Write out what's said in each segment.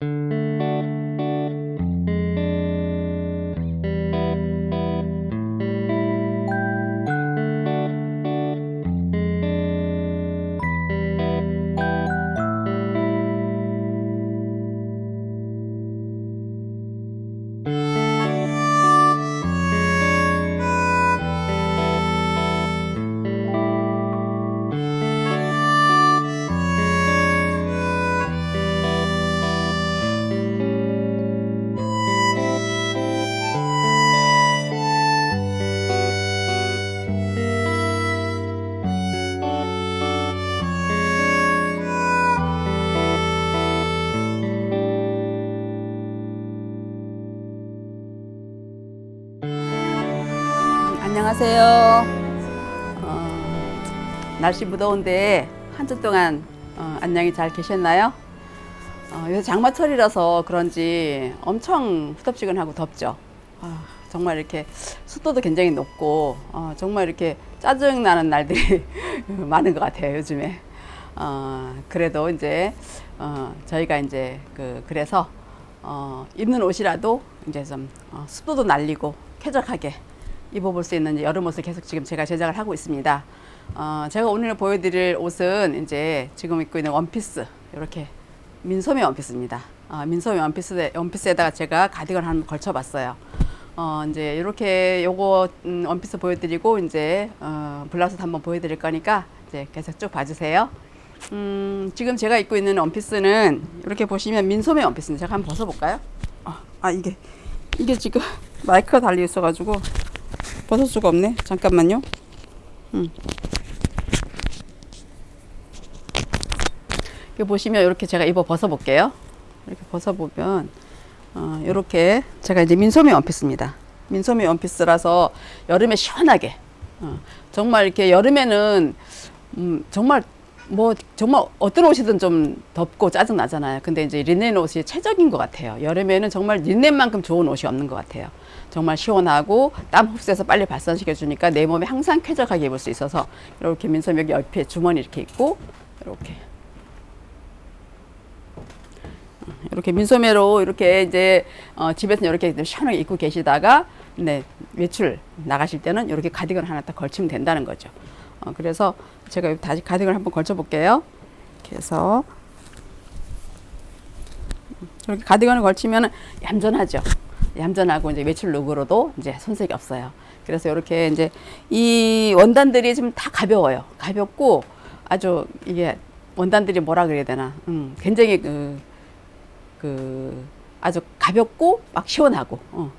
안녕 날씨 무더운데 한 주 동안 어, 안녕히 잘 계셨나요? 어, 요새 장마철이라서 그런지 엄청 후덥지근하고 덥죠. 아, 정말 이렇게 습도도 굉장히 높고 어, 정말 이렇게 짜증 나는 날들이 많은 것 같아요 요즘에. 어, 그래도 이제 어, 저희가 이제 그 그래서 어, 입는 옷이라도 이제 좀 어, 습도도 날리고 쾌적하게 입어볼 수 있는 여름 옷을 계속 지금 제가 제작을 하고 있습니다. 어, 제가 오늘 보여드릴 옷은 이제 지금 입고 있는 원피스 이렇게 민소매 원피스입니다. 어, 민소매 원피스 원피스에다가 제가 가디건 한번 걸쳐봤어요. 어, 이제 이렇게 요거 음, 원피스 보여드리고 이제 어, 블라우스도 한번 보여드릴 거니까 이제 계속 쭉 봐주세요. 음, 지금 제가 입고 있는 원피스는 이렇게 보시면 민소매 원피스입니다. 제가 한번 벗어볼까요? 아, 아 이게 이게 지금 마이크가 달려 있어가지고 벗을 수가 없네. 잠깐만요. 음. 여기 보시면 이렇게 제가 입어 벗어볼게요. 이렇게 벗어보면 어, 이렇게 제가 이제 민소매 원피스입니다. 민소매 원피스라서 여름에 시원하게 어, 정말 이렇게 여름에는 음, 정말 뭐 정말 어떤 옷이든 좀 덥고 짜증 나잖아요. 근데 이제 리넨 옷이 최적인 것 같아요. 여름에는 정말 리넨만큼 좋은 옷이 없는 것 같아요. 정말 시원하고 땀 흡수해서 빨리 발산시켜 주니까 내 몸에 항상 쾌적하게 입을 수 있어서 이렇게 민소매 여기 옆에 주머니 이렇게 있고 이렇게 이렇게 민소매로 이렇게 이제 어, 집에서 이렇게 시원하게 입고 계시다가 네, 외출 나가실 때는 이렇게 가디건 하나 딱 걸치면 된다는 거죠. 어, 그래서 제가 다시 가디건을 한번 걸쳐 볼게요. 이렇게 해서 이렇게 가디건을 걸치면 얌전하죠. 얌전하고 이제 외출 룩으로도 이제 손색이 없어요. 그래서 이렇게 이제 이 원단들이 좀다 가벼워요. 가볍고 아주 이게 원단들이 뭐라 그래야 되나, 음, 굉장히 그, 그 아주 가볍고 막 시원하고, 어.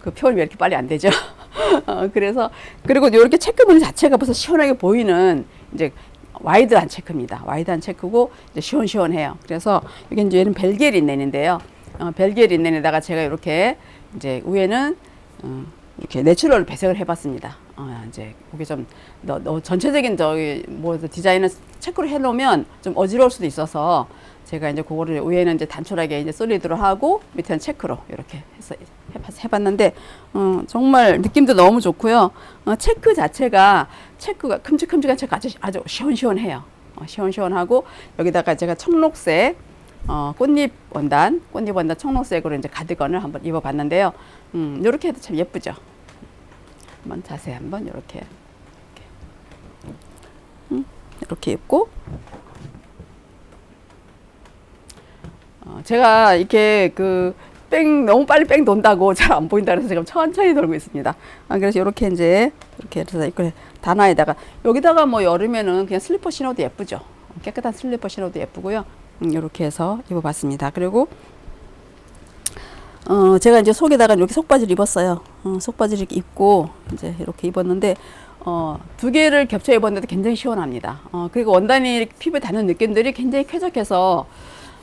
그 표현이 왜 이렇게 빨리 안 되죠? 어, 그래서 그리고 이렇게 체크무늬 자체가 벌써 시원하게 보이는 이제 와이드한 체크입니다. 와이드한 체크고 이제 시원시원해요. 그래서 이게 이제 얘는 벨기에 린넨인데요. 어, 벨기에 린넨에다가 제가 이렇게 이제 위에는 어, 이렇게 내추럴 배색을 해봤습니다. 어, 이제 그게 좀 너, 너 전체적인 저기 뭐 디자인을 체크로 해놓으면 좀 어지러울 수도 있어서 제가 이제 그거를 위에는 이제 단촐하게 이제 솔리드로 하고 밑에는 체크로 이렇게 해서 해봤- 해봤는데 어, 정말 느낌도 너무 좋고요. 어, 체크 자체가 체크가 큼직큼직한 체크 아주 아주 시원시원해요. 어, 시원시원하고 여기다가 제가 청록색 어, 꽃잎 원단, 꽃잎 원단 청록색으로 이제 가디건을 한번 입어봤는데요. 음, 이렇게 해도 참 예쁘죠. 한번 자세히 한번 이렇게 이렇게, 음, 이렇게 입고 어, 제가 이렇게 그 뺑 너무 빨리 뺑 돈다고 잘 안 보인다 그래서 천천히 돌고 있습니다. 아, 그래서 이렇게 이제 이렇게 해서 이렇게 단화에다가 여기다가 뭐 여름에는 그냥 슬리퍼 신어도 예쁘죠. 깨끗한 슬리퍼 신어도 예쁘고요. 음, 이렇게 해서 입어봤습니다. 그리고 어, 제가 이제 속에다가 이렇게 속바지를 입었어요. 어, 속바지를 입고 이제 이렇게 입었는데 어, 두 개를 겹쳐 입었는데 굉장히 시원합니다. 어, 그리고 원단이 피부에 닿는 느낌들이 굉장히 쾌적해서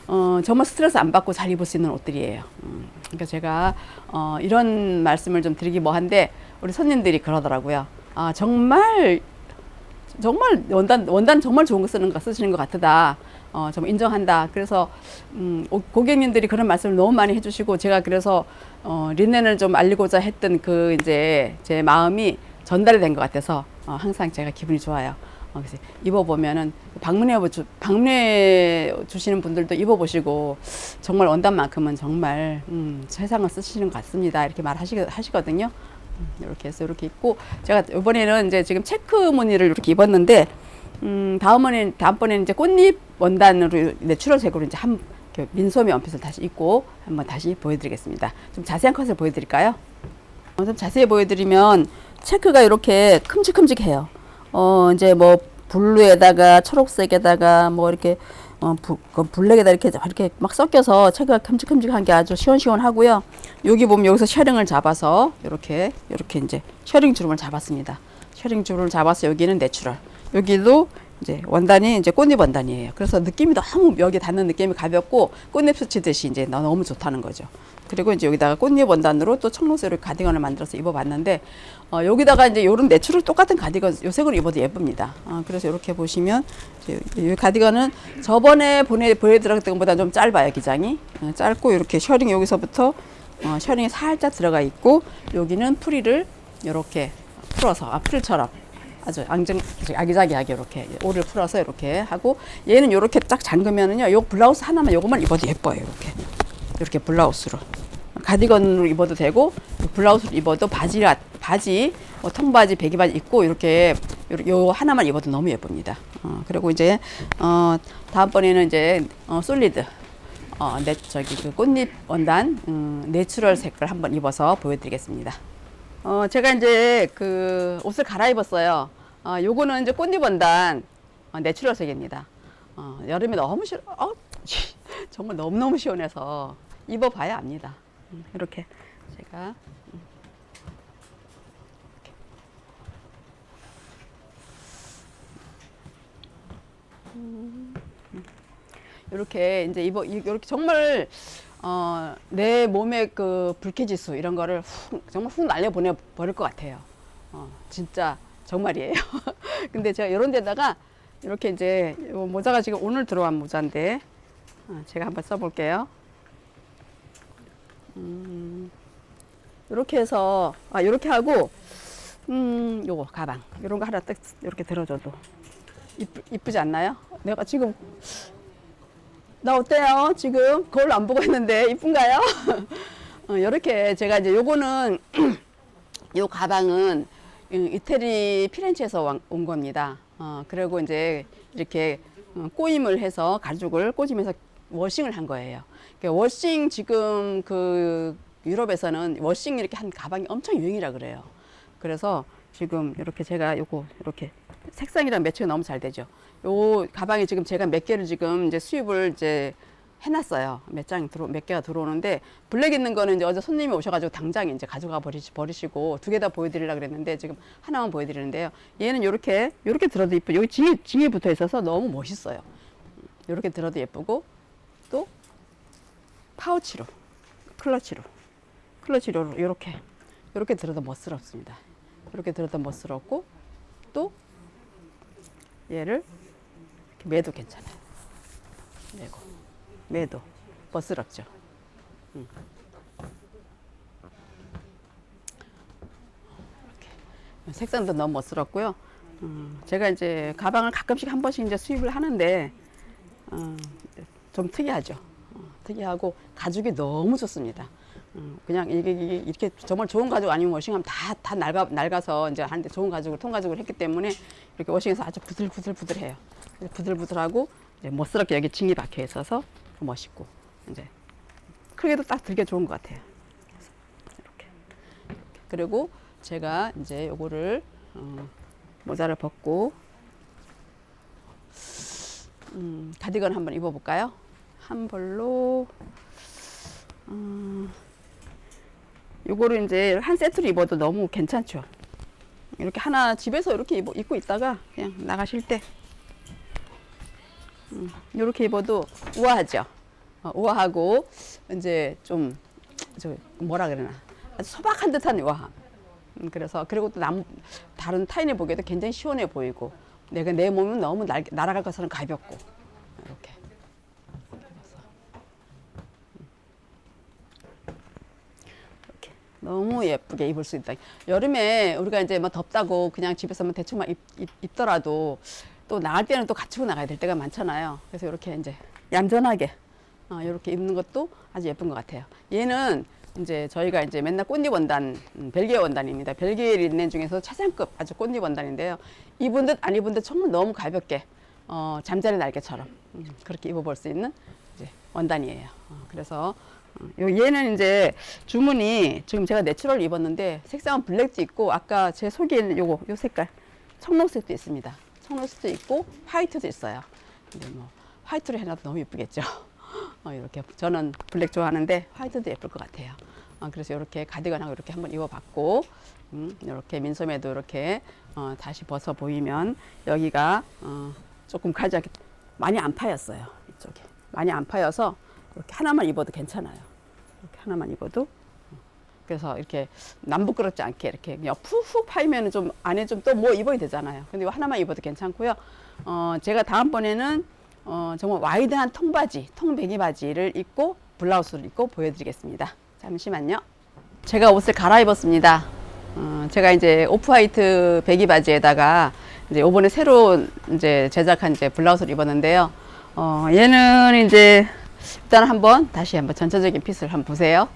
어, 정말 스트레스 안 받고 잘 입을 수 있는 옷들이에요. 음, 그러니까 제가 어, 이런 말씀을 좀 드리기 뭐한데 우리 손님들이 그러더라고요. 아, 정말 정말 원단 원단 정말 좋은 거 쓰는 거 쓰시는 것 같다. 어, 좀 인정한다. 그래서 음, 오- 고객님들이 그런 말씀을 너무 많이 해주시고 제가 그래서 어, 린넨을 좀 알리고자 했던 그 이제 제 마음이 전달이 된 것 같아서 어, 항상 제가 기분이 좋아요. 어, 그래서 입어보면은 방문해 주, 방문해 주시는 분들도 입어보시고 정말 원단만큼은 정말 음, 세상을 쓰시는 것 같습니다. 이렇게 말하시 하시거든요. 음, 이렇게 해서 이렇게 입고 제가 이번에는 이제 지금 체크 무늬를 이렇게 입었는데 음, 다음번에 다음번에는 이제 꽃잎 원단으로 내추럴색으로 이제 한 민소매 원핏을 다시 입고 한번 다시 보여드리겠습니다. 좀 자세한 컷을 보여드릴까요? 어, 좀 자세히 보여드리면 체크가 이렇게 큼직큼직해요. 어 이제 뭐 블루에다가 초록색에다가 뭐 이렇게 어 부, 그 블랙에다 이렇게 이렇게 막 섞여서 체크가 큼직큼직한 게 아주 시원시원하고요. 여기 보면 여기서 셔링을 잡아서 이렇게 이렇게 이제 셔링 주름을 잡았습니다. 셔링 주름을 잡아서 여기는 내추럴. 여기도 이제 원단이 이제 꽃잎 원단이에요. 그래서 느낌이 너무 여기 닿는 느낌이 가볍고 꽃잎 스치듯이 이제 너무 좋다는 거죠. 그리고 이제 여기다가 꽃잎 원단으로 또 청록색으로 가디건을 만들어서 입어봤는데 어, 여기다가 이제 요런 내추럴 똑같은 가디건 요 색으로 입어도 예쁩니다. 어, 그래서 이렇게 보시면 이제 이 가디건은 저번에 보내 보여드렸던 것보다 좀 짧아요 기장이 어, 짧고 이렇게 셔링 여기서부터 어, 셔링이 살짝 들어가 있고 여기는 프리를 이렇게 풀어서 아 프릴처럼 아주 앙증 아기자기하게 이렇게 오를 풀어서 이렇게 하고 얘는 이렇게 딱 잠그면은요 요 블라우스 하나만 요것만 입어도 예뻐요 이렇게 이렇게 블라우스로 가디건으로 입어도 되고 블라우스로 입어도 바지 바지 뭐 통바지 배기바지 입고 이렇게 요, 요 하나만 입어도 너무 예쁩니다. 어, 그리고 이제 어, 다음번에는 이제 어, 솔리드 어, 네, 저기 그 꽃잎 원단 음, 내추럴 색을 한번 입어서 보여드리겠습니다. 어, 제가 이제 그 옷을 갈아입었어요. 어, 요거는 이제 꽃잎 원단 어, 내추럴 색입니다. 어, 여름에 너무 시원, 어, 정말 너무너무 시원해서 입어봐야 압니다. 음, 이렇게 제가 음. 음, 이렇게 이제 입어 이렇게 정말 어, 내 몸의 그 불쾌지수 이런 거를 훅, 정말 훅 날려 보내 버릴 것 같아요. 어, 진짜 정말이에요. 근데 제가 이런 데다가 이렇게 이제 요 모자가 지금 오늘 들어온 모자인데 어, 제가 한번 써볼게요. 음, 이렇게 해서 아 이렇게 하고 음 요거 가방 이런 거 하나 딱 이렇게 들어줘도 이쁘, 이쁘 지 않나요? 내가 지금 나 어때요? 지금 거울 안 보고 있는데 이쁜가요? 어, 이렇게 제가 이제 요거는 요 가방은 이- 이태리 피렌체에서 왕- 온 겁니다. 어, 그리고 이제 이렇게 어, 꼬임을 해서 가죽을 꼬집면서 워싱을 한 거예요. 그러니까 워싱 지금 그 유럽에서는 워싱 이렇게 한 가방이 엄청 유행이라 그래요. 그래서 지금 이렇게 제가 요거 이렇게 색상이랑 매치가 너무 잘 되죠. 요 가방이 지금 제가 몇 개를 지금 이제 수입을 이제 해놨어요. 몇 장 들어 몇 개가 들어오는데 블랙 있는 거는 이제 어제 손님이 오셔가지고 당장 이제 가져가 버리시 버리시고 두 개 다 보여드리려 그랬는데 지금 하나만 보여드리는데요. 얘는 요렇게 요렇게 들어도 이쁘. 여기 징이 징이 붙어 있어서 너무 멋있어요. 요렇게 들어도 예쁘고 또 파우치로 클러치로 클러치로 요렇게 요렇게 들어도 멋스럽습니다. 이렇게 들어도 멋스럽고 또 얘를 이렇게 매도 괜찮아요. 매고 매도 멋스럽죠. 음. 색상도 너무 멋스럽고요. 음, 제가 이제 가방을 가끔씩 한 번씩 이제 수입을 하는데 음, 좀 특이하죠. 어, 특이하고 가죽이 너무 좋습니다. 음, 그냥 이게, 이렇게 정말 좋은 가죽 아니면 워싱하면 다, 다 낡아, 낡아서 이제 하는데 좋은 가죽을, 통가죽을 했기 때문에 이렇게 워싱해서 아주 부들부들부들해요. 부들부들하고 이제 멋스럽게 여기 징이 박혀 있어서 멋있고 이제 크기도 딱 들게 좋은 것 같아요. 이렇게. 그리고 제가 이제 요거를 어, 모자를 벗고 음, 가디건 한번 입어볼까요? 한 벌로 음, 요거를 이제 한 세트로 입어도 너무 괜찮죠. 이렇게 하나 집에서 이렇게 입고 있다가 그냥 나가실 때 음, 이렇게 입어도 우아하죠. 어, 우아하고 이제 좀 저 뭐라 그러나 아주 소박한 듯한 우아함. 음, 그래서 그리고 또 남, 다른 타인이 보기에도 굉장히 시원해 보이고 내가 내 몸은 너무 날, 날아갈 것처럼 가볍고 이렇게. 이렇게 너무 예쁘게 입을 수 있다. 여름에 우리가 이제 뭐 덥다고 그냥 집에서만 대충만 입, 입, 입더라도 또 나갈 때는 또 갖추고 나가야 될 때가 많잖아요. 그래서 이렇게 이제 얌전하게 어, 이렇게 입는 것도 아주 예쁜 것 같아요. 얘는 이제 저희가 이제 맨날 꽃잎 원단, 음, 벨기에 원단입니다. 벨기에 린넨 중에서 최상급 아주 꽃잎 원단인데요. 입은 듯 안 입은 듯 정말 너무 가볍게 어, 잠자리 날개처럼 음, 그렇게 입어볼 수 있는 이제 원단이에요. 어, 그래서 어, 요 얘는 이제 주문이 지금 제가 내추럴 입었는데 색상은 블랙도 있고 아까 제 속에 있는 요거 요 색깔 청록색도 있습니다. 청록색도 있고 화이트도 있어요. 근데 뭐 화이트로 해놔도 너무 예쁘겠죠. 어, 이렇게 저는 블랙 좋아하는데 화이트도 예쁠 것 같아요. 어, 그래서 이렇게 가디건하고 이렇게 한번 입어봤고 음, 이렇게 민소매도 이렇게 어, 다시 벗어 보이면 여기가 어, 조금 가지 많이 안 파였어요. 이쪽에 많이 안 파여서 이렇게 하나만 입어도 괜찮아요. 이렇게 하나만 입어도 그래서 이렇게 남부끄럽지 않게 이렇게 그냥 푹푹 파이면 좀 안에 좀 또 뭐 입어야 되잖아요. 근데 이거 하나만 입어도 괜찮고요. 어, 제가 다음번에는 어, 정말 와이드한 통바지, 통배기 바지를 입고 블라우스를 입고 보여드리겠습니다. 잠시만요. 제가 옷을 갈아입었습니다. 어, 제가 이제 오프 화이트 배기 바지에다가 이제 요번에 새로 이제 제작한 이제 블라우스를 입었는데요. 어, 얘는 이제 일단 한번 다시 한번 전체적인 핏을 한번 보세요.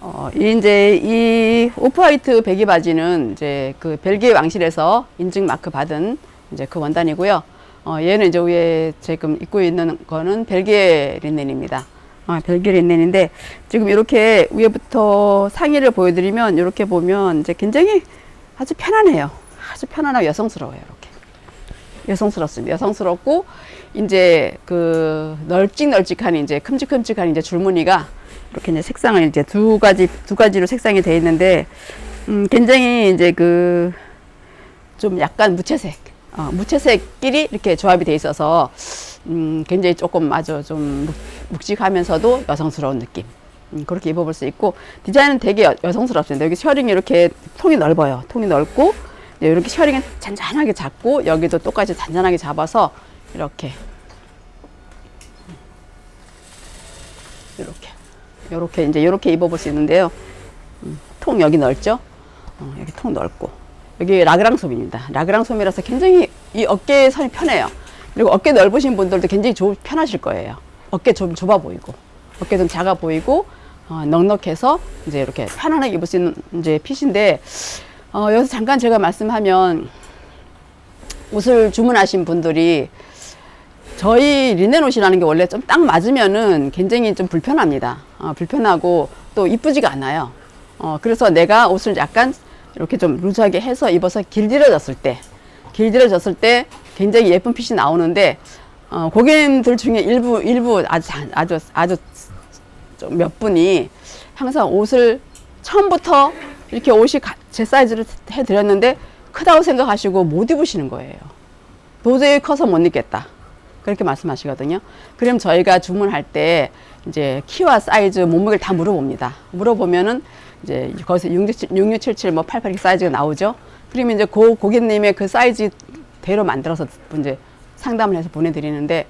어, 이 이제 이 오프화이트 배기 바지는 이제 그 벨기에 왕실에서 인증 마크 받은 이제 그 원단이고요. 어, 얘는 이제 위에 지금 입고 있는 거는 벨기에 린넨입니다. 아, 벨기에 린넨인데 지금 이렇게 위에부터 상의를 보여드리면 이렇게 보면 이제 굉장히 아주 편안해요. 아주 편안하고 여성스러워요. 이렇게 여성스럽습니다. 여성스럽고 이제 그 널찍널찍한 이제 큼직큼직한 이제 줄무늬가 이렇게 이제 색상을 이제 두 가지 두 가지로 색상이 되어 있는데 음, 굉장히 이제 그 좀 약간 무채색 어, 무채색끼리 이렇게 조합이 돼 있어서 음, 굉장히 조금 아주 좀 묵- 묵직하면서도 여성스러운 느낌 음, 그렇게 입어볼 수 있고 디자인은 되게 여, 여성스럽습니다. 여기 셔링이 이렇게 통이 넓어요. 통이 넓고 이렇게 셔링은 잔잔하게 잡고 여기도 똑같이 잔잔하게 잡아서 이렇게 이렇게 이렇게 이제 이렇게 입어볼 수 있는데요. 음, 통 여기 넓죠? 어, 여기 통 넓고 여기 라그랑 솜입니다. 라그랑 솜이라서 굉장히 이 어깨 선이 편해요. 그리고 어깨 넓으신 분들도 굉장히 조, 편하실 거예요. 어깨 좀 좁아 보이고 어깨 좀 작아 보이고 어, 넉넉해서 이제 이렇게 편안하게 입을 수 있는 이제 핏인데 어, 여기서 잠깐 제가 말씀하면 옷을 주문하신 분들이 저희 리넨 옷이라는 게 원래 좀 딱 맞으면은 굉장히 좀 불편합니다. 어, 불편하고 또 이쁘지가 않아요. 어, 그래서 내가 옷을 약간 이렇게 좀 루즈하게 해서 입어서 길들여졌을 때, 길들여졌을 때 굉장히 예쁜 핏이 나오는데, 어, 고객님들 중에 일부, 일부 아주, 자- 아주, 아주 좀 몇 분이 항상 옷을 처음부터 이렇게 옷이 가- 제 사이즈를 해드렸는데 크다고 생각하시고 못 입으시는 거예요. 도저히 커서 못 입겠다. 그렇게 말씀하시거든요. 그럼 저희가 주문할 때 이제 키와 사이즈, 몸무게를 다 물어봅니다. 물어보면은 이제 거기서 6677, 뭐 88 사이즈가 나오죠. 그러면 이제 그 고객님의 그 사이즈대로 만들어서 이제 상담을 해서 보내드리는데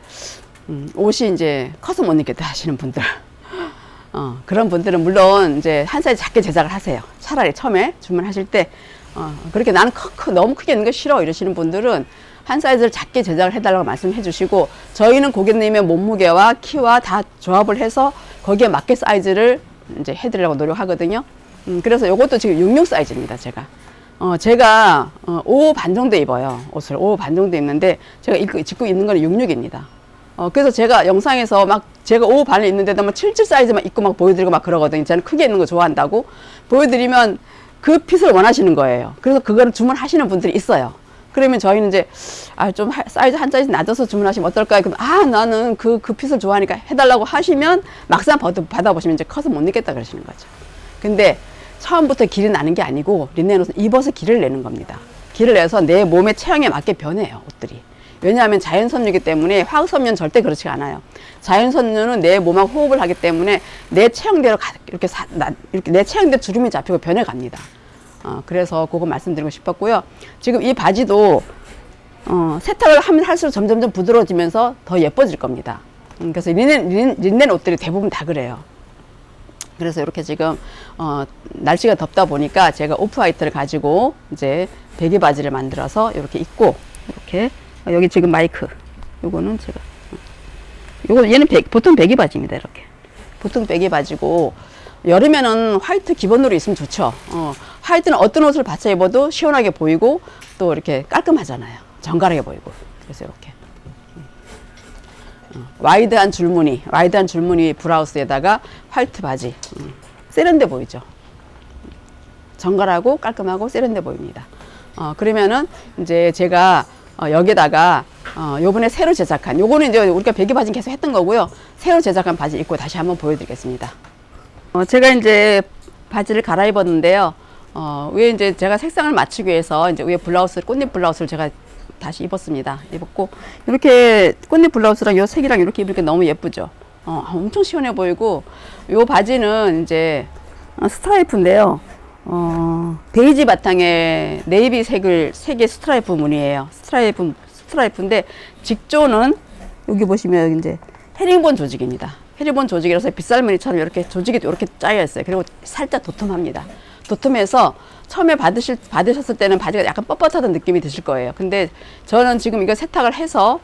음, 옷이 이제 커서 못 입겠다 하시는 분들. 어, 그런 분들은 물론 이제 한 사이즈 작게 제작을 하세요. 차라리 처음에 주문하실 때 어, 그렇게 나는 크, 크, 너무 크게 있는 거 싫어 이러시는 분들은 한 사이즈를 작게 제작을 해달라고 말씀해 주시고 저희는 고객님의 몸무게와 키와 다 조합을 해서 거기에 맞게 사이즈를 이제 해드리려고 노력하거든요. 음, 그래서 이것도 지금 66 사이즈입니다. 제가. 어, 제가 어, 5반 정도 입어요. 옷을 5반 정도 입는데 제가 입고, 입고 있는 거는 66입니다. 어, 그래서 제가 영상에서 막 제가 5 반을 입는데도 막 77 사이즈만 입고 막 보여드리고 막 그러거든요. 저는 크게 입는 거 좋아한다고. 보여드리면 그 핏을 원하시는 거예요. 그래서 그거를 주문하시는 분들이 있어요. 그러면 저희는 이제 아 좀 사이즈 한 사이즈 낮아서 주문하시면 어떨까요? 그럼 아 나는 그그 핏을 좋아하니까 해달라고 하시면 막상 받아 받아보시면 이제 커서 못 입겠다 그러시는 거죠. 근데 처음부터 길이 나는 게 아니고 린넨 옷은 입어서 길을 내는 겁니다. 길을 내서 내 몸의 체형에 맞게 변해요 옷들이. 왜냐하면 자연섬유이기 때문에 화학섬유는 절대 그렇지 않아요. 자연섬유는 내 몸하고 호흡을 하기 때문에 내 체형대로 가- 이렇게, 사, 나, 이렇게 내 체형대로 주름이 잡히고 변해갑니다. 어, 그래서 그거 말씀드리고 싶었고요. 지금 이 바지도 어, 세탁을 하면 할수록 점점점 부드러워지면서 더 예뻐질 겁니다. 음, 그래서 린넨, 린, 린넨 옷들이 대부분 다 그래요. 그래서 이렇게 지금 어, 날씨가 덥다 보니까 제가 오프 화이트를 가지고 이제 배기 바지를 만들어서 이렇게 입고 이렇게 어, 여기 지금 마이크 요거는 제가 어, 요거 얘는 배, 보통 배기 바지입니다 이렇게 보통 배기 바지고 여름에는 화이트 기본으로 있으면 좋죠 어, 화이트는 어떤 옷을 받쳐 입어도 시원하게 보이고 또 이렇게 깔끔하잖아요 정갈하게 보이고 그래서 이렇게 와이드한 줄무늬, 와이드한 줄무늬 브라우스에다가 화이트 바지. 음, 세련돼 보이죠? 정갈하고 깔끔하고 세련돼 보입니다. 어, 그러면은 이제 제가 어, 여기다가 어, 요번에 새로 제작한 요거는 이제 우리가 배기 바지 계속 했던 거고요. 새로 제작한 바지 입고 다시 한번 보여드리겠습니다. 어, 제가 이제 바지를 갈아입었는데요. 어, 위에 이제 제가 색상을 맞추기 위해서 이제 위에 블라우스, 꽃잎 블라우스를 제가 다시 입었습니다. 입었고, 이렇게 꽃잎 블라우스랑 요 색이랑 이렇게 입으니까 너무 예쁘죠. 어, 엄청 시원해 보이고, 요 바지는 이제 어, 스트라이프인데요. 어, 베이지 바탕에 네이비 색을, 색의 스트라이프 무늬예요. 스트라이프, 스트라이프인데, 직조는 여기 보시면 이제 헤링본 조직입니다. 헤링본 조직이라서 빗살무늬처럼 이렇게 조직이 이렇게 짜여 있어요. 그리고 살짝 도톰합니다. 도톰해서 처음에 받으실, 받으셨을 때는 바지가 약간 뻣뻣하던 느낌이 드실 거예요. 근데 저는 지금 이거 세탁을 해서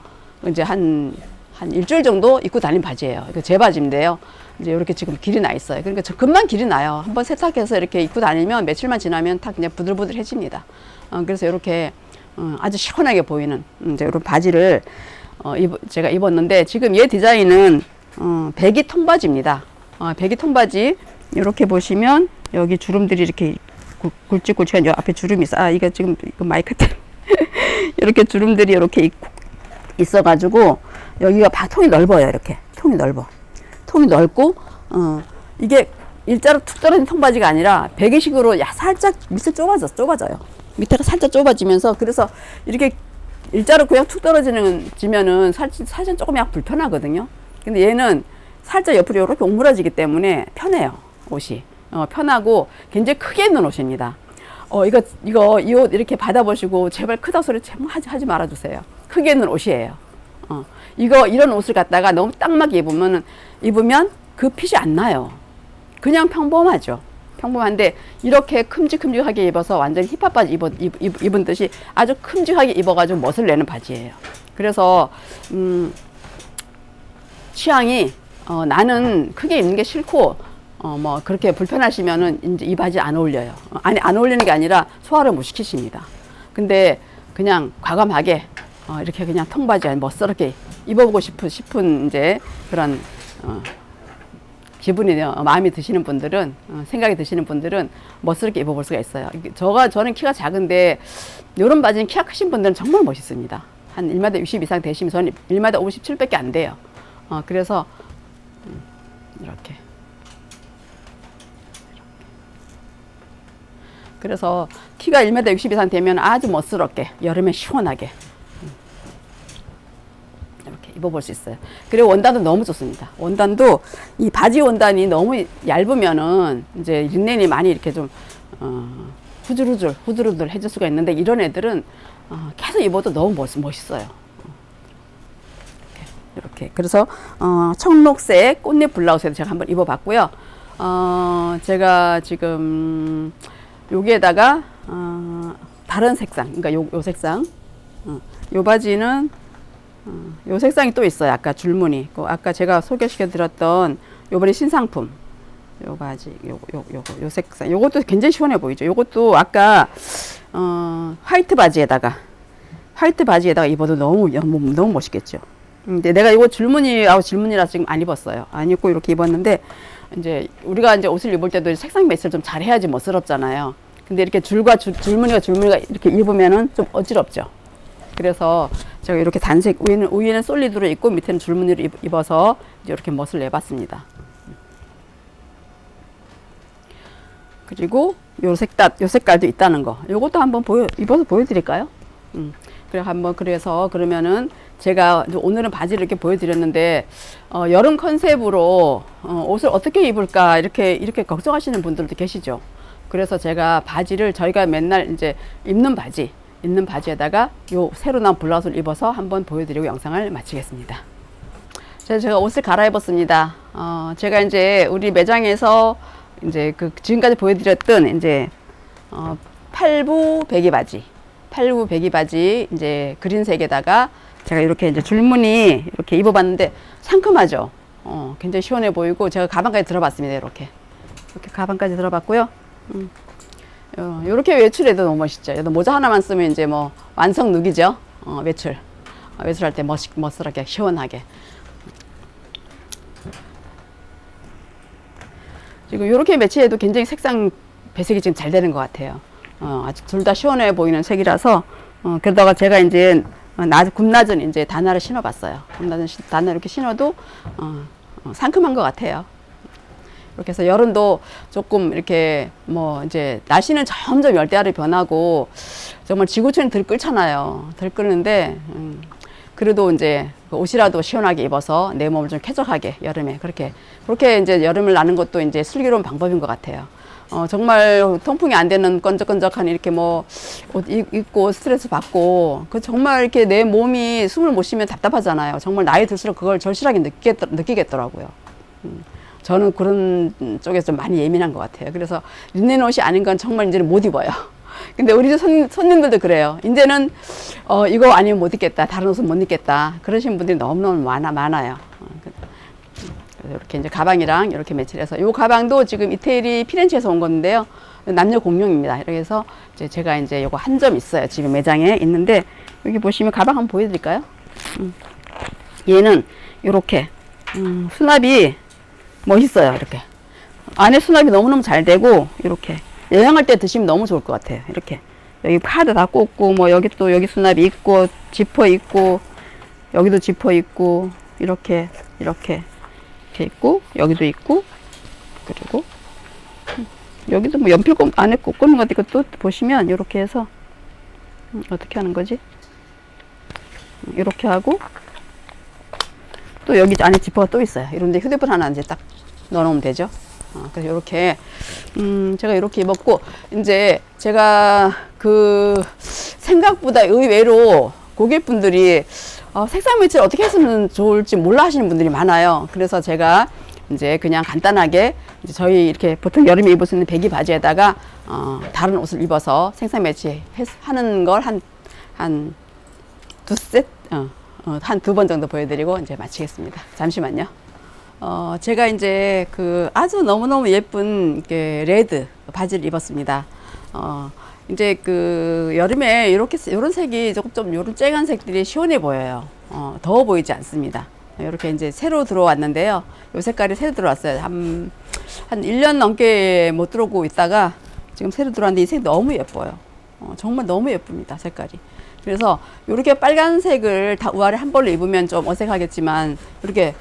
이제 한, 한 일주일 정도 입고 다닌 바지예요. 이거 제 바지인데요. 이제 이렇게 지금 길이 나 있어요. 그러니까 저 금방 길이 나요. 한번 세탁해서 이렇게 입고 다니면 며칠만 지나면 다 그냥 부들부들해집니다. 어, 그래서 이렇게 어, 아주 시원하게 보이는 음, 이제 이런 바지를 어, 입, 제가 입었는데 지금 얘 디자인은 어, 배기 통바지입니다. 어, 배기 통바지 이렇게 보시면 여기 주름들이 이렇게 굵- 굵직굵직한 요 앞에 주름이 있어. 아 이거 지금 이거 마이크 때 이렇게 주름들이 이렇게 있고 있어가지고 여기가 바 통이 넓어요. 이렇게 통이 넓어. 통이 넓고 어 이게 일자로 툭 떨어진 통바지가 아니라 배기식으로 야 살짝 밑에 좁아져 좁아져요. 밑에가 살짝 좁아지면서 그래서 이렇게 일자로 그냥 툭 떨어지는 지면은 살짝 살짝 조금 약간 불편하거든요. 근데 얘는 살짝 옆으로 이렇게 오므라지기 때문에 편해요 옷이 어, 편하고 굉장히 크게 입는 옷입니다. 어 이거 이거 이 옷 이렇게 받아보시고 제발 크다 소리 제발 하지 하지 말아주세요. 크게 입는 옷이에요. 어 이거 이런 옷을 갖다가 너무 딱 맞게 입으면 입으면 그 핏이 안 나요. 그냥 평범하죠. 평범한데 이렇게 큼직큼직하게 입어서 완전히 힙합 바지 입어, 입, 입, 입은 듯이 아주 큼직하게 입어가지고 멋을 내는 바지예요. 그래서 음, 취향이 어, 나는 크게 입는 게 싫고 어, 뭐 그렇게 불편하시면은 이제 이 바지 안 어울려요. 어, 아니 안 어울리는 게 아니라 소화를 못 시키십니다. 근데 그냥 과감하게 어, 이렇게 그냥 통바지 아니 멋스럽게 입어보고 싶은 싶은 이제 그런 어, 기분이 어, 마음이 드시는 분들은 어, 생각이 드시는 분들은 멋스럽게 입어볼 수가 있어요. 저가 저는 키가 작은데 이런 바지는 키가 크신 분들은 정말 멋있습니다. 한 1m 60 이상 되시면 저는 1m 57밖에 안 돼요. 어, 그래서 음, 이렇게 그래서 키가 1m 60 이상 되면 아주 멋스럽게 여름에 시원하게 음, 이렇게 입어볼 수 있어요. 그리고 원단도 너무 좋습니다. 원단도 이 바지 원단이 너무 얇으면은 이제 린넨이 많이 이렇게 좀 어, 후줄후줄 후들후들 해줄 수가 있는데 이런 애들은 어, 계속 입어도 너무 멋, 멋있어요. 이렇게 그래서 어, 청록색 꽃잎 블라우스에도 제가 한번 입어봤고요. 어, 제가 지금 여기에다가 어, 다른 색상, 그러니까 요, 요 색상, 어, 요 바지는 어, 요 색상이 또 있어요. 아까 줄무늬, 그 아까 제가 소개시켜 드렸던 요번에 신상품. 요 바지, 요, 요, 요, 요 색상. 요것도 굉장히 시원해 보이죠. 요것도 아까, 어, 화이트 바지에다가, 화이트 바지에다가 입어도 너무, 너무, 너무 멋있겠죠. 근데 내가 이거 줄무늬하고 줄무늬라 지금 안 입었어요. 안 입고 이렇게 입었는데, 이제 우리가 이제 옷을 입을 때도 색상 매치를 좀 잘해야지 멋스럽잖아요. 근데 이렇게 줄과 줄, 줄무늬가 줄무늬가 이렇게 입으면은 좀 어지럽죠. 그래서 제가 이렇게 단색 위에는 위에는 솔리드로 입고 밑에는 줄무늬로 입, 입어서 이렇게 멋을 내봤습니다. 그리고 요 색깔 요 색깔도 있다는 거. 요것도 한번 보여 입어서 보여드릴까요? 음. 그래 한번 그래서 그러면은 제가 오늘은 바지를 이렇게 보여드렸는데 어, 여름 컨셉으로 어, 옷을 어떻게 입을까 이렇게 이렇게 걱정하시는 분들도 계시죠. 그래서 제가 바지를 저희가 맨날 이제 입는 바지 입는 바지에다가 요 새로 나온 블라우스를 입어서 한번 보여드리고 영상을 마치겠습니다. 자, 제가 옷을 갈아입었습니다. 어, 제가 이제 우리 매장에서 이제 그 지금까지 보여드렸던 이제 어, 팔부 배기 바지, 팔부 배기 바지 이제 그린색에다가 제가 이렇게 이제 줄무늬 이렇게 입어봤는데 상큼하죠. 어, 굉장히 시원해 보이고 제가 가방까지 들어봤습니다. 이렇게 이렇게 가방까지 들어봤고요. 음. 어, 이렇게 외출해도 너무 멋있죠. 얘도 모자 하나만 쓰면 이제 뭐 완성 룩이죠. 어, 외출. 어, 외출할 때 멋있, 멋스럽게 시원하게. 지금 이렇게 매치해도 굉장히 색상 배색이 지금 잘 되는 것 같아요. 어, 아주 둘다 시원해 보이는 색이라서 어, 그러다가 제가 이제 어, 낮, 굽낮은 이제 단화를 신어봤어요. 굽낮은 시- 단화 이렇게 신어도 어, 어, 상큼한 것 같아요. 이렇게 해서 여름도 조금 이렇게 뭐 이제 날씨는 점점 열대야로 변하고 정말 지구촌이 들끓잖아요. 들끓는데 음, 그래도 이제 그 옷이라도 시원하게 입어서 내 몸을 좀 쾌적하게 여름에 그렇게 그렇게 이제 여름을 나는 것도 이제 슬기로운 방법인 것 같아요. 어, 정말 통풍이 안 되는 끈적끈적한 이렇게 뭐 옷 입고 스트레스 받고 그 정말 이렇게 내 몸이 숨을 못 쉬면 답답하잖아요. 정말 나이 들수록 그걸 절실하게 느끼겠, 느끼겠더라고요. 음, 저는 그런 쪽에서 좀 많이 예민한 것 같아요. 그래서 린넨 옷이 아닌 건 정말 이제는 못 입어요. 근데 우리 집 손, 손님들도 그래요. 이제는 어, 이거 아니면 못 입겠다. 다른 옷은 못 입겠다. 그러신 분들이 너무너무 많아, 많아요. 어, 그- 그래서 이렇게 이제 가방이랑 이렇게 매치를 해서 이 가방도 지금 이태리 피렌체에서 온 건데요. 남녀 공용입니다. 해서 이제 제가 이제 요거 한 점 있어요. 지금 매장에 있는데 여기 보시면 가방 한번 보여드릴까요? 음. 얘는 이렇게 음, 수납이 멋있어요. 이렇게 안에 수납이 너무너무 잘 되고 이렇게 여행할 때 드시면 너무 좋을 것 같아요. 이렇게 여기 카드 다 꽂고 뭐 여기 또 여기 수납이 있고 지퍼 있고 여기도 지퍼 있고 이렇게 이렇게 이렇게 있고 여기도 있고 그리고 음, 여기도 뭐 연필 꽂 안에 꽂- 꽂는 것도 있고 또 보시면 이렇게 해서 음, 어떻게 하는 거지? 음, 이렇게 하고 또 여기 안에 지퍼가 또 있어요. 이런데 휴대폰 하나 이제 딱 넣어놓으면 되죠. 어, 그래서 이렇게 음, 제가 이렇게 입었고 이제 제가 그 생각보다 의외로 고객분들이 어, 색상 매치를 어떻게 했으면 좋을지 몰라 하시는 분들이 많아요. 그래서 제가 이제 그냥 간단하게 이제 저희 이렇게 보통 여름에 입을 수 있는 배기 바지에다가 어, 다른 옷을 입어서 생상 매치 해- 하는 걸 한 한두 셋, 어, 한두 번 정도 보여드리고 이제 마치겠습니다. 잠시만요. 어, 제가 이제 그 아주 너무너무 예쁜 그 레드 바지를 입었습니다. 어, 이제 그 여름에 이렇게 이런 색이 조금 좀 이런 쨍한 색들이 시원해 보여요. 어, 더워 보이지 않습니다. 이렇게 이제 새로 들어왔는데요. 이 색깔이 새로 들어왔어요. 한, 한 1년 넘게 못 들어오고 있다가 지금 새로 들어왔는데 이 색 너무 예뻐요. 어, 정말 너무 예쁩니다. 색깔이. 그래서 이렇게 빨간색을 다 우아래 한 벌로 입으면 좀 어색하겠지만 이렇게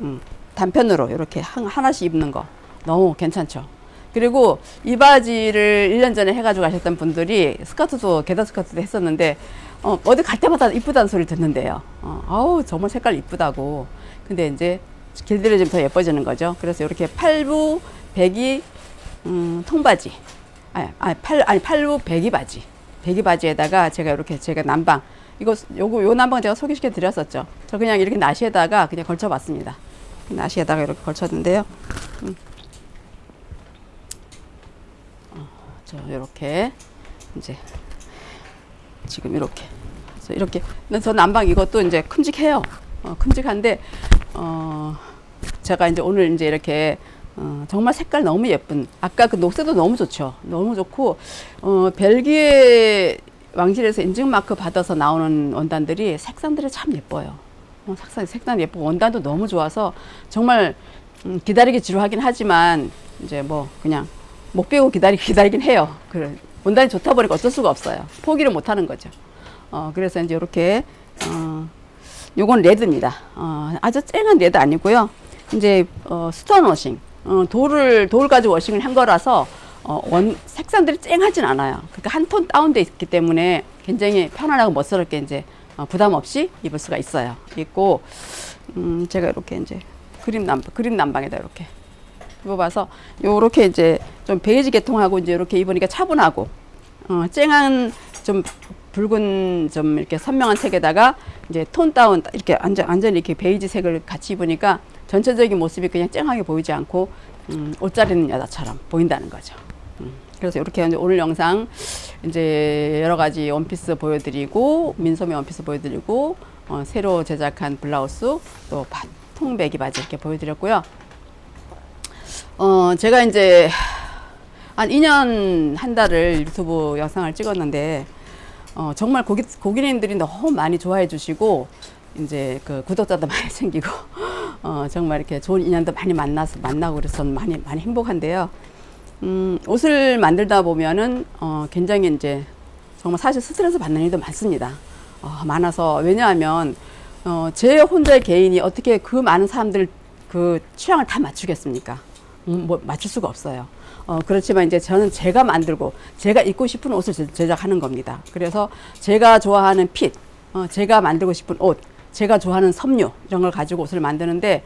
음, 단편으로 이렇게 한, 하나씩 입는 거 너무 괜찮죠. 그리고 이 바지를 1년 전에 해가지고 가셨던 분들이 스커트도 게다 스커트도 했었는데 어, 어디 갈 때마다 이쁘다는 소리 듣는데요. 어, 아우 정말 색깔 이쁘다고. 근데 이제 길들여지면 더 예뻐지는 거죠. 그래서 이렇게 팔부 배기 음, 통바지, 아니, 아니 팔 아니 팔부 배기 바지, 배기 바지에다가 제가 이렇게 제가 남방 이거 요거 요 남방 제가 소개시켜 드렸었죠. 저 그냥 이렇게 나시에다가 그냥 걸쳐봤습니다. 나시에다가 이렇게 걸쳤는데요. 음. 어, 저 이렇게 이제 지금 이렇게 그래서 이렇게 저 난방 이것도 이제 큼직해요. 어, 큼직한데 어 제가 이제 오늘 이제 이렇게 어, 정말 색깔 너무 예쁜 아까 그 녹색도 너무 좋죠. 너무 좋고 어, 벨기에 왕실에서 인증 마크 받아서 나오는 원단들이 색상들이 참 예뻐요. 어, 색상 색상 예쁘고 원단도 너무 좋아서 정말 음, 기다리기 지루하긴 하지만 이제 뭐 그냥 목 빼고 기다리 기다리긴 해요. 그래 원단이 좋다 보니까 어쩔 수가 없어요. 포기를 못 하는 거죠. 어 그래서 이제 이렇게 어 요건 레드입니다. 어 아주 쨍한 레드 아니고요. 이제 어 스톤 워싱 어 돌을 돌 가지고 워싱을 한 거라서 어, 원 색상들이 쨍하진 않아요. 그러니까 한 톤 다운돼 있기 때문에 굉장히 편안하고 멋스럽게 이제 어, 부담 없이 입을 수가 있어요. 있고 음, 제가 이렇게 이제 그림 남 그림 남방에다 이렇게 입어봐서 요렇게 이제 좀 베이지 계통하고 이제 이렇게 입으니까 차분하고 어, 쨍한 좀 붉은 좀 이렇게 선명한 색에다가 이제 톤 다운 이렇게 완전 완전히 이렇게 베이지 색을 같이 입으니까 전체적인 모습이 그냥 쨍하게 보이지 않고 음, 옷잘 입는 여자처럼 보인다는 거죠. 음, 그래서 이렇게 이제 오늘 영상 이제 여러 가지 원피스 보여드리고 민소매 원피스 보여드리고 어, 새로 제작한 블라우스 또 바- 통배기 바지 이렇게 보여드렸고요. 어, 제가 이제 한 2년 한 달을 유튜브 영상을 찍었는데 어, 정말 고기, 고객님들이 너무 많이 좋아해 주시고 이제 그 구독자도 많이 생기고 어, 정말 이렇게 좋은 인연도 많이 만나서 만나고 그래서 많이 많이 행복한데요. 음, 옷을 만들다 보면은 어, 굉장히 이제 정말 사실 스트레스 받는 일도 많습니다. 어, 많아서 왜냐하면 어, 제 혼자의 개인이 어떻게 그 많은 사람들 그 취향을 다 맞추겠습니까? 음, 뭐 맞출 수가 없어요. 어, 그렇지만 이제 저는 제가 만들고 제가 입고 싶은 옷을 제- 제작하는 겁니다. 그래서 제가 좋아하는 핏, 어, 제가 만들고 싶은 옷, 제가 좋아하는 섬유 이런 걸 가지고 옷을 만드는데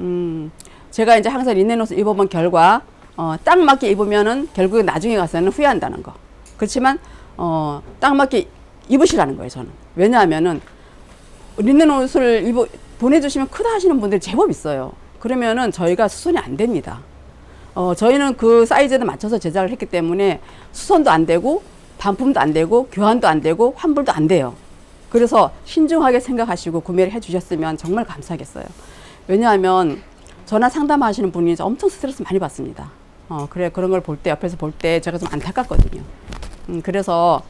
음, 제가 이제 항상 린넨 옷을 입어본 결과 어, 딱 맞게 입으면은 결국에 나중에 가서는 후회한다는 거. 그렇지만 어, 딱 맞게 입으시라는 거예요. 저는 왜냐하면은 린넨 옷을 입어 보내주시면 크다 하시는 분들이 제법 있어요. 그러면은 저희가 수선이 안 됩니다. 어, 저희는 그 사이즈에 맞춰서 제작을 했기 때문에 수선도 안 되고 반품도 안 되고 교환도 안 되고 환불도 안 돼요. 그래서 신중하게 생각하시고 구매를 해주셨으면 정말 감사하겠어요. 왜냐하면 전화 상담하시는 분이 엄청 스트레스 많이 받습니다. 어, 그래 그런 걸 볼 때 옆에서 볼 때 제가 좀 안타깝거든요. 음, 그래서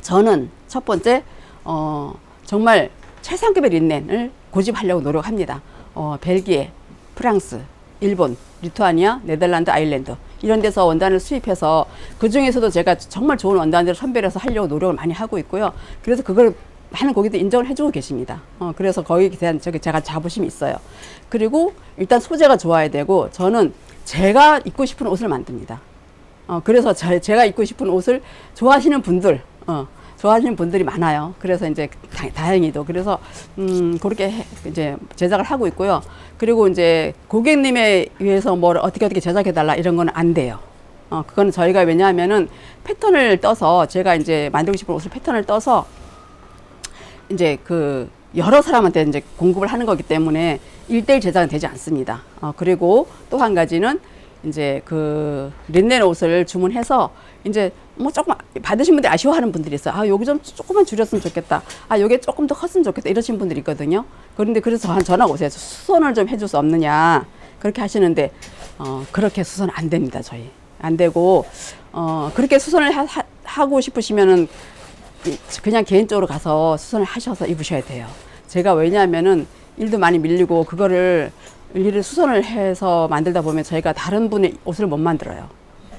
저는 첫 번째 어, 정말 최상급의 린넨을 고집하려고 노력합니다. 어, 벨기에, 프랑스, 일본, 리투아니아, 네덜란드, 아일랜드 이런 데서 원단을 수입해서 그 중에서도 제가 정말 좋은 원단들을 선별해서 하려고 노력을 많이 하고 있고요. 그래서 그걸 많은 고객들 인정을 해주고 계십니다. 어, 그래서 거기에 대한 저기 제가 자부심이 있어요. 그리고 일단 소재가 좋아야 되고 저는 제가 입고 싶은 옷을 만듭니다. 어, 그래서 제, 제가 입고 싶은 옷을 좋아하시는 분들, 어, 좋아하시는 분들이 많아요. 그래서 이제 다, 다행히도 그래서 음, 그렇게 해- 이제 제작을 하고 있고요. 그리고 이제 고객님에 의해서 뭘 어떻게 어떻게 제작해 달라 이런 건 안 돼요. 어, 그거는 저희가 왜냐하면은 패턴을 떠서 제가 이제 만들고 싶은 옷을 패턴을 떠서 이제 그 여러 사람한테 이제 공급을 하는 거기 때문에 일대일 제작은 되지 않습니다. 어, 그리고 또 한 가지는 이제 그 린넨 옷을 주문해서 이제 뭐 조금 받으신 분들이 아쉬워하는 분들이 있어요. 아, 여기 좀 조금만 줄였으면 좋겠다. 아, 여기 조금 더 컸으면 좋겠다. 이러신 분들이 있거든요. 그런데 그래서 전화 오세요. 수선을 좀 해줄 수 없느냐. 그렇게 하시는데, 어, 그렇게 수선 안 됩니다. 저희. 안 되고, 어, 그렇게 수선을 하, 하- 하고 싶으시면은 이- 그냥 개인적으로 가서 수선을 하셔서 입으셔야 돼요. 제가 왜냐하면은 일도 많이 밀리고 그거를 일일이 수선을 해서 만들다 보면 저희가 다른 분의 옷을 못 만들어요.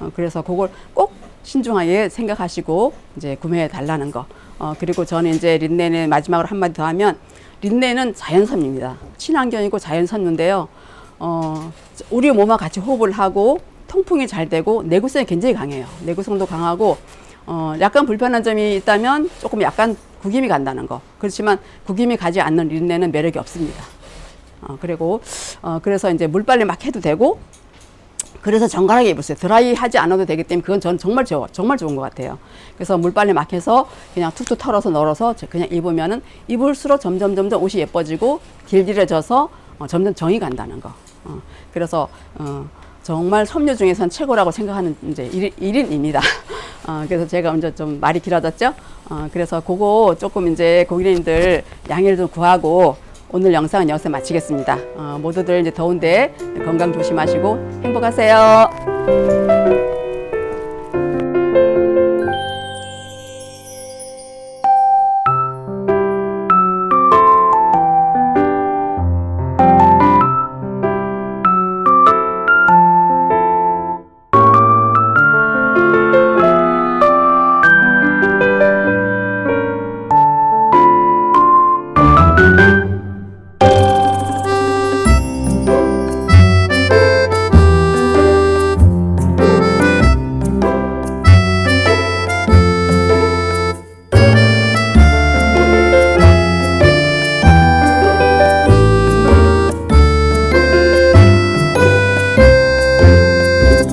어, 그래서 그걸 꼭 신중하게 생각하시고 이제 구매해 달라는 거. 어, 그리고 저는 이제 린넨의 마지막으로 한마디 더 하면 린넨은 자연섬유입니다. 친환경이고 자연섬유인데요. 어, 우리 몸과 같이 호흡을 하고 통풍이 잘 되고 내구성이 굉장히 강해요. 내구성도 강하고 어, 약간 불편한 점이 있다면 조금 약간 구김이 간다는 거. 그렇지만 구김이 가지 않는 린넨은 매력이 없습니다. 어, 그리고 어, 그래서 이제 물빨래 막 해도 되고 그래서 정갈하게 입으세요. 드라이 하지 않아도 되기 때문에 그건 저는 정말 좋아, 정말 좋은 것 같아요. 그래서 물빨래 막 해서 그냥 툭툭 털어서 널어서 그냥 입으면은 입을수록 점점 점점 옷이 예뻐지고 길들여져서 어, 점점 정이 간다는 거. 어, 그래서 어, 정말 섬유 중에선 최고라고 생각하는 이제 일인입니다 어, 그래서 제가 먼저 좀 말이 길어졌죠. 어, 그래서 그거 조금 이제 고객님들 양해를 좀 구하고 오늘 영상은 여기서 마치겠습니다. 어, 모두들 이제 더운데 건강 조심하시고 행복하세요.